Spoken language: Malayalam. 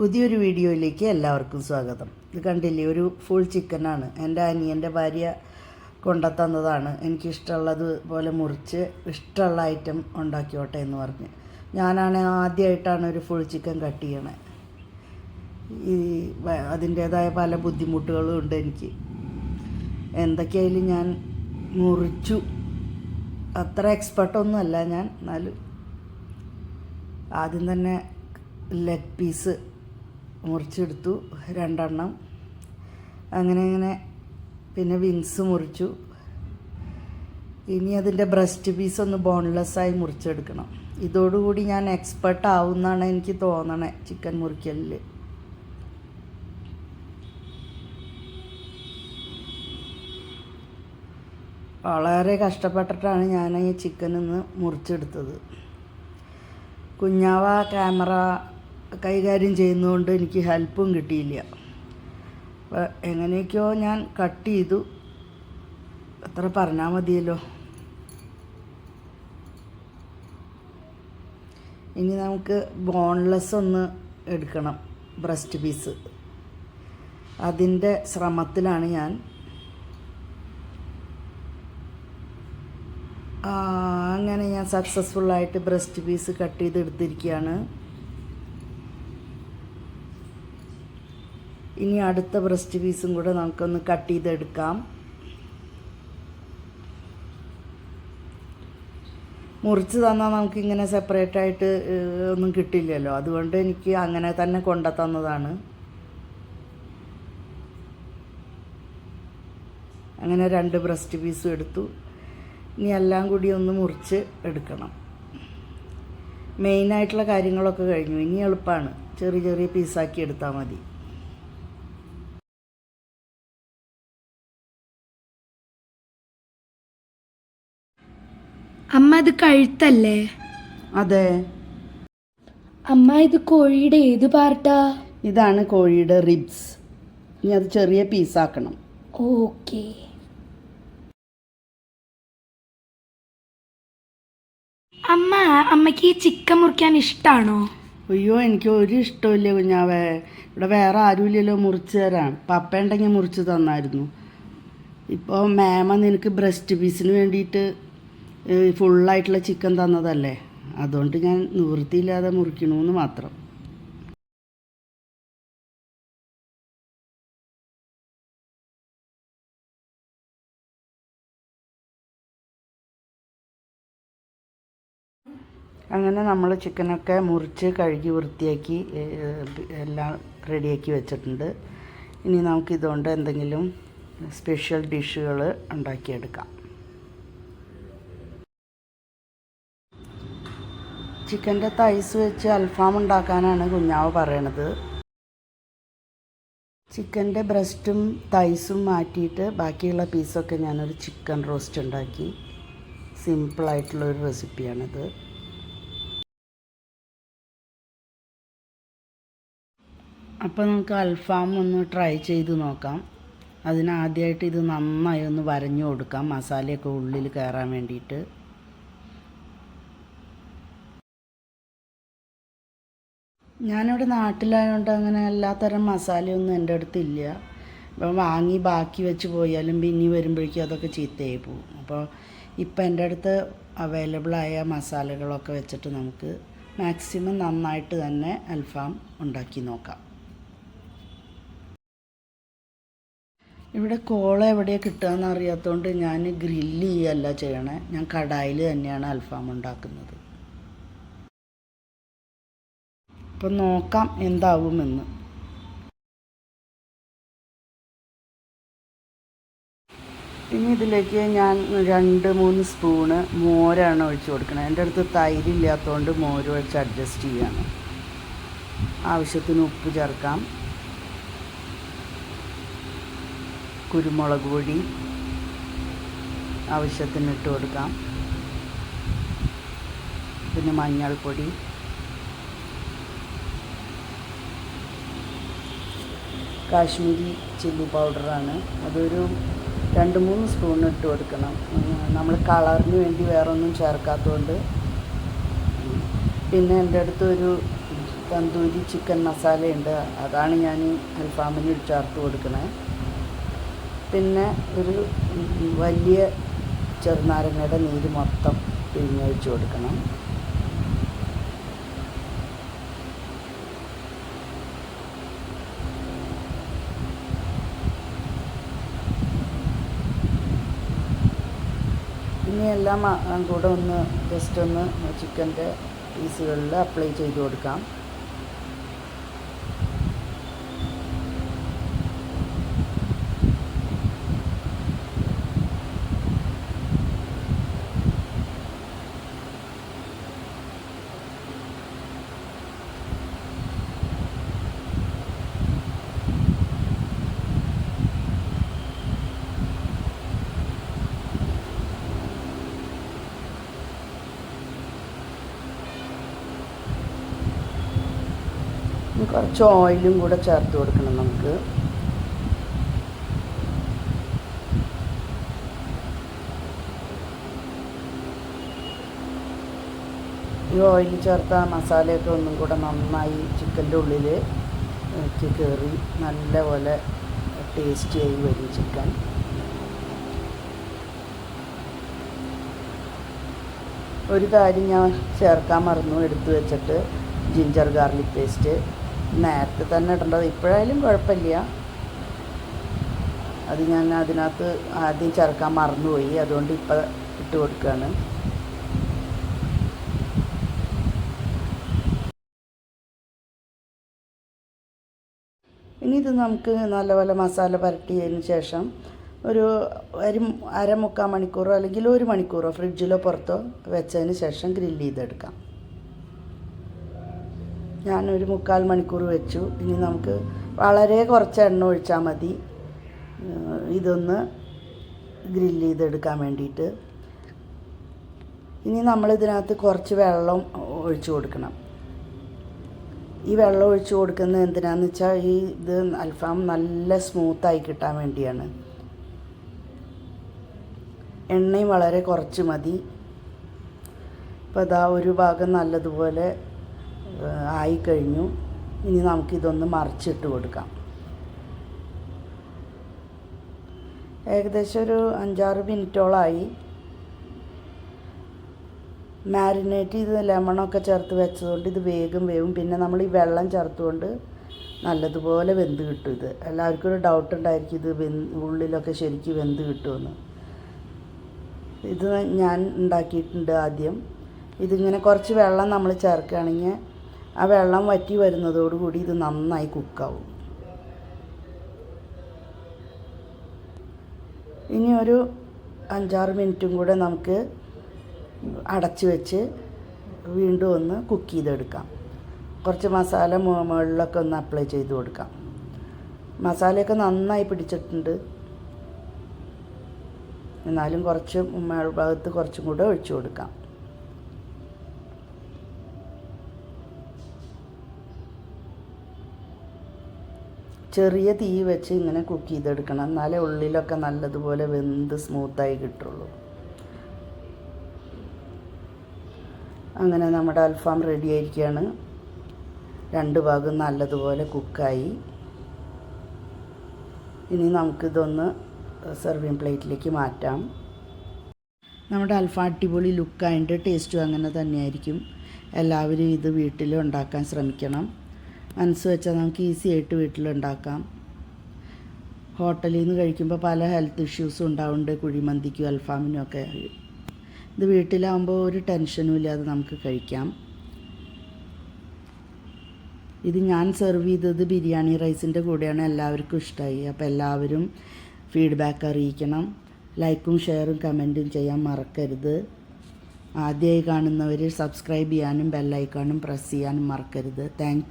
പുതിയൊരു വീഡിയോയിലേക്ക് എല്ലാവർക്കും സ്വാഗതം. ഇത് കണ്ടില്ലേ ഒരു ഫുൾ ചിക്കനാണ് എന്റെ അനിയന്റെ ഭാര്യ കൊണ്ടുത്തന്നതാണ്. എനിക്കിഷ്ടമുള്ളത് പോലെ മുറിച്ച് ഇഷ്ടമുള്ള ഐറ്റം ഉണ്ടാക്കിയോട്ടെ എന്ന് പറഞ്ഞ്. ഞാനാണ് ആദ്യമായിട്ടാണ് ഒരു ഫുൾ ചിക്കൻ കട്ട് ചെയ്യണേ. ഈ അതിന്റേതായ പല ബുദ്ധിമുട്ടുകളും ഉണ്ട് എനിക്ക്. എന്തൊക്കെയായാലും ഞാൻ മുറിച്ചു. അത്ര എക്സ്പെർട്ടൊന്നുമല്ല ഞാൻ. എന്നാലും ആദ്യം തന്നെ ലെഗ് പീസ് മുറിച്ചെടുത്തു രണ്ടെണ്ണം. അങ്ങനെ അങ്ങനെ പിന്നെ വിങ്സ് മുറിച്ചു. ഇനി അതിന്റെ ബ്രസ്റ്റ് പീസ് ഒന്ന് ബോൺലെസ് ആയി മുറിച്ചെടുക്കണം. ഇതോടുകൂടി ഞാൻ എക്സ്പെർട്ട് ആവുമെന്നാണ് എനിക്ക് തോന്നണേ ചിക്കൻ മുറിക്കലിൽ വളരെ കഷ്ടപ്പെട്ടിട്ടാണ് ഞാൻ ഈ ചിക്കൻ ഇന്ന് മുറിച്ചെടുത്തത്. കുഞ്ഞാവ ക്യാമറ കൈകാര്യം ചെയ്യുന്നതുകൊണ്ട് എനിക്ക് ഹെൽപ്പും കിട്ടിയില്ല. അപ്പോൾ എങ്ങനെയൊക്കെയോ ഞാൻ കട്ട് ചെയ്തു. അത്ര പറഞ്ഞാൽ മതിയല്ലോ. ഇനി നമുക്ക് ബോൺലെസ് ഒന്ന് എടുക്കണം ബ്രസ്റ്റ് പീസ്. അതിന്റെ ശ്രമത്തിലാണ് ഞാൻ. അങ്ങനെ ഞാൻ സക്സസ്ഫുള്ളായിട്ട് ബ്രസ്റ്റ് പീസ് കട്ട് ചെയ്തെടുത്തിരിക്കുകയാണ്. ഇനി അടുത്ത ബ്രസ്റ്റ് പീസും കൂടെ നമുക്കൊന്ന് കട്ട് ചെയ്തെടുക്കാം. മുറിച്ച് തന്നാൽ നമുക്കിങ്ങനെ സെപ്പറേറ്റ് ആയിട്ട് ഒന്നും കിട്ടില്ലല്ലോ. അതുകൊണ്ട് എനിക്ക് അങ്ങനെ തന്നെ കൊണ്ട തന്നതാണ്. അങ്ങനെ രണ്ട് ബ്രസ്റ്റ് പീസും എടുത്തു. ഇനി എല്ലാം കൂടി ഒന്ന് മുറിച്ച് എടുക്കണം. മെയിനായിട്ടുള്ള കാര്യങ്ങളൊക്കെ കഴിഞ്ഞു. ഇനി എളുപ്പമാണ് ചെറിയ ചെറിയ പീസാക്കി എടുത്താൽ മതി. അമ്മ ഇത് കഴുത്തല്ലേ? അതെ. അമ്മ ഇത് കോഴിയുടെ ഏത് പാർട്ടാ? ഇതാണ് കോഴിയുടെ റിബ്സ് ഇനി അത് ചെറിയ പീസാക്കണം ഓക്കെ. അമ്മ അമ്മയ്ക്ക് ഈ ചിക്കൻ മുറിക്കാൻ ഇഷ്ടാണോ? അയ്യോ എനിക്ക് ഒരു ഇഷ്ടമില്ല കുഞ്ഞാവേ. ഇവിടെ വേറെ ആരുമില്ലല്ലോ മുറിച്ച് തരാൻ. പപ്പ ഉണ്ടെങ്കിൽ മുറിച്ച് തന്നായിരുന്നു. ഇപ്പോൾ മാമ നിനക്ക് ബ്രസ്റ്റ് പീസിന് വേണ്ടിയിട്ട് ഫുള്ളായിട്ടുള്ള ചിക്കൻ തന്നതല്ലേ? അതുകൊണ്ട് ഞാൻ നിവൃത്തിയില്ലാതെ മുറിക്കണമെന്ന് മാത്രം. അങ്ങനെ നമ്മൾ ചിക്കനൊക്കെ മുറിച്ച് കഴുകി വൃത്തിയാക്കി എല്ലാം റെഡിയാക്കി വെച്ചിട്ടുണ്ട്. ഇനി നമുക്കിതുകൊണ്ട് എന്തെങ്കിലും സ്പെഷ്യൽ ഡിഷുകൾ ഉണ്ടാക്കിയെടുക്കാം. ചിക്കന്റെ തൈസ് വെച്ച് അൽഫാം ഉണ്ടാക്കാനാണ് കുഞ്ഞാവ് പറയണത്. ചിക്കന്റെ ബ്രസ്റ്റും തൈസും മാറ്റിയിട്ട് ബാക്കിയുള്ള പീസൊക്കെ ഞാനൊരു ചിക്കൻ റോസ്റ്റ് ഉണ്ടാക്കി. സിമ്പിളായിട്ടുള്ള ഒരു റെസിപ്പിയാണിത്. അപ്പോൾ നമുക്ക് അൽഫാം ഒന്ന് ട്രൈ ചെയ്ത് നോക്കാം. അതിനാദ്യമായിട്ട് ഇത് നന്നായി ഒന്ന് വരഞ്ഞു കൊടുക്കാം. മസാലയൊക്കെ ഉള്ളിൽ കയറാൻ വേണ്ടിയിട്ട്. ഞാനിവിടെ നാട്ടിലായതുകൊണ്ട് അങ്ങനെ എല്ലാത്തരം മസാലയൊന്നും എന്റെ അടുത്തില്ല. ഇപ്പം വാങ്ങി ബാക്കി വെച്ച് പോയാലും പിന്നെ വരുമ്പോഴേക്കും അതൊക്കെ ചീത്തയായി പോകും. അപ്പോൾ ഇപ്പം എന്റെ അടുത്ത് അവൈലബിളായ മസാലകളൊക്കെ വെച്ചിട്ട് നമുക്ക് മാക്സിമം നന്നായിട്ട് തന്നെ അൽഫാം ഉണ്ടാക്കി നോക്കാം. ഇവിടെ കോള എവിടെയാണ് കിട്ടുകയെന്ന് അറിയാത്തതുകൊണ്ട് ഞാൻ ഗ്രില്ല് ചെയ്യല്ല ചെയ്യണേ. ഞാൻ കടായിൽ തന്നെയാണ് അൽഫാം ഉണ്ടാക്കുന്നത്. അപ്പം നോക്കാം എന്താവുമെന്ന്. ഇനി ഇതിലേക്ക് ഞാൻ രണ്ട് മൂന്ന് സ്പൂണ് മോരാണ് ഒഴിച്ച് കൊടുക്കുന്നത് എന്റെ അടുത്ത് തൈരില്ലാത്തതുകൊണ്ട് മോര് ഒഴിച്ച് അഡ്ജസ്റ്റ് ചെയ്യാണ്. ആവശ്യത്തിന് ഉപ്പ് ചേർക്കാം. കുരുമുളക് പൊടി ആവശ്യത്തിന് ഇട്ട് കൊടുക്കാം. പിന്നെ മഞ്ഞൾപ്പൊടി. കാശ്മീരി ചില്ലി പൗഡറാണ്. അതൊരു രണ്ട് മൂന്ന് സ്പൂൺ ഇട്ട് കൊടുക്കണം. നമ്മൾ കളറിന് വേണ്ടി വേറെ ഒന്നും ചേർക്കാത്തതുകൊണ്ട് പിന്നെ എന്റെ അടുത്ത് ഒരു തന്തൂരി ചിക്കൻ മസാലയുണ്ട്. അതാണ് ഞാൻ അൽഫാമിന് ചേർത്ത് കൊടുക്കണേ. പിന്നെ ഒരു വലിയ ചെറുനാരങ്ങയുടെ നീര് മൊത്തം പിഴിഞ്ഞൊഴിച്ച് കൊടുക്കണം. ഇനി എല്ലാം കൂടെ ഒന്ന് ജസ്റ്റ് ഒന്ന് ചിക്കന്റെ പീസുകളിൽ അപ്ലൈ ചെയ്ത് കൊടുക്കാം. കുറച്ച് ഓയിലും കൂടെ ചേർത്ത് കൊടുക്കണം നമുക്ക്. ഈ ഓയിൽ ചേർത്ത മസാലയൊക്കെ ഒന്നും കൂടെ നന്നായി ചിക്കന്റെ ഉള്ളിൽ കയറി നല്ലപോലെ ടേസ്റ്റി ആയി വരും ചിക്കൻ. ഒരു കാര്യം ഞാൻ ചേർക്കാൻ മറന്നു എടുത്തു വെച്ചിട്ട് ജിഞ്ചർ ഗാർലിക് പേസ്റ്റ്. നേരത്തെ തന്നെ ഇടേണ്ടത്. ഇപ്പോഴായാലും കുഴപ്പമില്ല. അത് ഞാൻ അതിനകത്ത് ആദ്യം ചേർക്കാൻ മറന്നുപോയി. അതുകൊണ്ട് ഇപ്പം ഇട്ട് കൊടുക്കുകയാണ് ഇനി ഇത് നമുക്ക് നല്ലപോലെ മസാല പരട്ടിയതിന് ശേഷം ഒരു ഒരു അരമുക്കാൽ മണിക്കൂറോ അല്ലെങ്കിൽ ഒരു മണിക്കൂറോ ഫ്രിഡ്ജിലോ പുറത്തോ വെച്ചതിന് ശേഷം ഗ്രില്ല് ചെയ്തെടുക്കാം. ഞാനൊരു മുക്കാൽ മണിക്കൂർ വെച്ചു. ഇനി നമുക്ക് വളരെ കുറച്ച് എണ്ണ ഒഴിച്ചാൽ മതി. ഇതൊന്ന് ഗ്രില്ല് ചെയ്തെടുക്കാൻ വേണ്ടിയിട്ട്. ഇനി നമ്മളിതിനകത്ത് കുറച്ച് വെള്ളം ഒഴിച്ചു കൊടുക്കണം. ഈ വെള്ളം ഒഴിച്ചു കൊടുക്കുന്നത് എന്തിനാന്ന് വെച്ചാൽ ഈ ഇത് അൽഫാം നല്ല സ്മൂത്തായി കിട്ടാൻ വേണ്ടിയാണ്. എണ്ണയും വളരെ കുറച്ച് മതി. ഇപ്പോൾ അതാ ഒരു ഭാഗം നല്ലതുപോലെ ആയിക്കഴിഞ്ഞു. ഇനി നമുക്കിതൊന്ന് മറിച്ചിട്ട് കൊടുക്കാം. ഏകദേശം ഒരു അഞ്ചാറ് മിനിറ്റോളമായി മാരിനേറ്റ് ചെയ്ത് ലെമണൊക്കെ ചേർത്ത് വെച്ചതുകൊണ്ട് ഇത് വേഗം വേവും. പിന്നെ നമ്മൾ ഈ വെള്ളം ചേർത്തുകൊണ്ട് നല്ലതുപോലെ വെന്ത് കിട്ടും ഇത്. എല്ലാവർക്കും ഒരു ഡൗട്ട് ഉണ്ടായിരിക്കും ഇത് ഉള്ളിലൊക്കെ ശരിക്കും വെന്ത് കിട്ടുമെന്ന് ഇത് ഞാൻ ഉണ്ടാക്കിയിട്ടുണ്ട് ആദ്യം. ഇതിങ്ങനെ കുറച്ച് വെള്ളം നമ്മൾ ചേർക്കുകയാണെങ്കിൽ ആ വെള്ളം വറ്റി വരുന്നതോടുകൂടി ഇത് നന്നായി കുക്കാവും. ഇനി ഒരു അഞ്ചാറ് മിനിറ്റും കൂടെ നമുക്ക് അടച്ച് വെച്ച് വീണ്ടും ഒന്ന് കുക്ക് ചെയ്തെടുക്കാം. കുറച്ച് മസാല മുകളിലൊക്കെ ഒന്ന് അപ്ലൈ ചെയ്ത് കൊടുക്കാം. മസാലയൊക്കെ നന്നായി പിടിച്ചിട്ടുണ്ട്. എന്നാലും കുറച്ച് മേൾഭാഗത്ത് കുറച്ചും കൂടെ ഒഴിച്ചു കൊടുക്കാം. ചെറിയ തീ വെച്ച് ഇങ്ങനെ കുക്ക് ചെയ്തെടുക്കണം. എന്നാലേ ഉള്ളിലൊക്കെ നല്ലതുപോലെ വെന്ത് സ്മൂത്തായി കിട്ടുള്ളൂ. അങ്ങനെ നമ്മുടെ അൽഫാം റെഡി ആയിരിക്കുകയാണ് രണ്ട് ഭാഗം നല്ലതുപോലെ കുക്കായി. ഇനി നമുക്കിതൊന്ന് സെർവിങ് പ്ലേറ്റിലേക്ക് മാറ്റാം. നമ്മുടെ അൽഫാം അടിപൊളി ലുക്കായിട്ട് ടേസ്റ്റും അങ്ങനെ തന്നെയായിരിക്കും. എല്ലാവരും ഇത് വീട്ടിൽ ഉണ്ടാക്കാൻ ശ്രമിക്കണം. മനസ്സ് വെച്ചാൽ നമുക്ക് ഈസി ആയിട്ട് വീട്ടിലുണ്ടാക്കാം. ഹോട്ടലിൽ നിന്ന് കഴിക്കുമ്പോൾ പല ഹെൽത്ത് ഇഷ്യൂസും ഉണ്ടാവുന്നുണ്ട് കുഴിമന്തിക്കും അൽഫാമിനും ഒക്കെ. ഇത് വീട്ടിലാവുമ്പോൾ ഒരു ടെൻഷനും ഇല്ലാതെ നമുക്ക് കഴിക്കാം. ഇത് ഞാൻ സെർവ് ചെയ്തത് ബിരിയാണി റൈസിന്റെ കൂടെയാണ് എല്ലാവർക്കും ഇഷ്ടമായി അപ്പോൾ എല്ലാവരും ഫീഡ്ബാക്ക് അറിയിക്കണം. ലൈക്കും ഷെയറും കമന്റും ചെയ്യാൻ മറക്കരുത്. ആദ്യമായി കാണുന്നവർ സബ്സ്ക്രൈബ് ചെയ്യാനും ബെല്ലൈക്കാണും പ്രസ് ചെയ്യാനും മറക്കരുത്. താങ്ക്